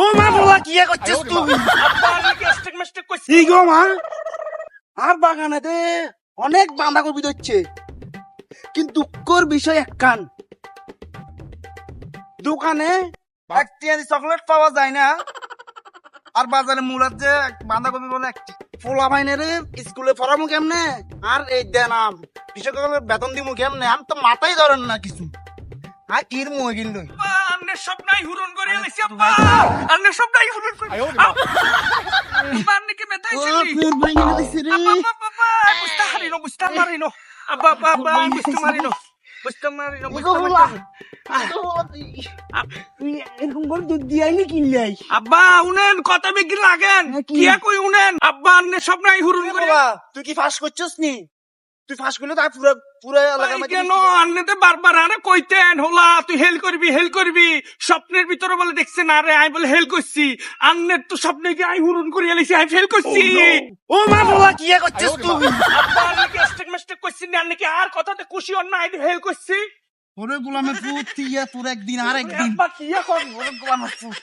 ও মা বলা কি করছিস তুই মিস্টেক কি গো মা? আর বাগানেতে অনেক বাঁধাকপি ধরছে। কিন্তু দুঃখর বিষয় একখান দোকানে একটি চকলেট পাওয়া যায় না। আর বাজারে মূলার যে বাঁধাকপি বলে একটি ফোলা ভাইনের স্কুলে পড়াবো কেমনে? আর এই দেনাম কৃষকের বেতন দিব কেমনে? আমি তো মাথায় ধরেন না কিছু। আর কির মুয়ে কিন্তু আব্বা আন্নে সব নাই হুরন করে এলাইছি আব্বা। আন্নে সব নাই হুরন করে আব্বা আন্নে কি মেথাই ছিলি আব্বা বুঝতে হারিনো বুঝতে মারিনো আব্বা বুঝতে মারিনো বুঝতে মারিনো বুঝতে মারিনো তুই এরকম করে দুধ দিয়াইনি কিনলাই আব্বা উনেন কত বিক্রি লাগেন। হ্যাঁ, কি? কিয়া কই উনেন? আব্বা আন্নে সব নাই হুরন করে তুই কি ফাঁস করছিস নি? তুই ফাঁস করলে তাই পুরো পুরো এলাকার মধ্যে কেন? আন্নেতে বারবার আরে কইতেন হোলা তুই হেল করবি হেল করবি। স্বপ্নের ভিতরে বলে দেখছে না রে আমি বলে হেল করছি। আন্নের তো স্বপ্নে কি আই হুরন করে এলাইছি আমি ফেল করছি। ও মা বলা কি করছিস তুই? আমি কি স্টেক মিস্টেক করছি না? আন্নে কি আর কথাতে খুশি হন না আই হেল করছি? ওরে গোলামে পুত তুই তোর একদিন আর একদিন কি এখন ওরে গোলামের পুত।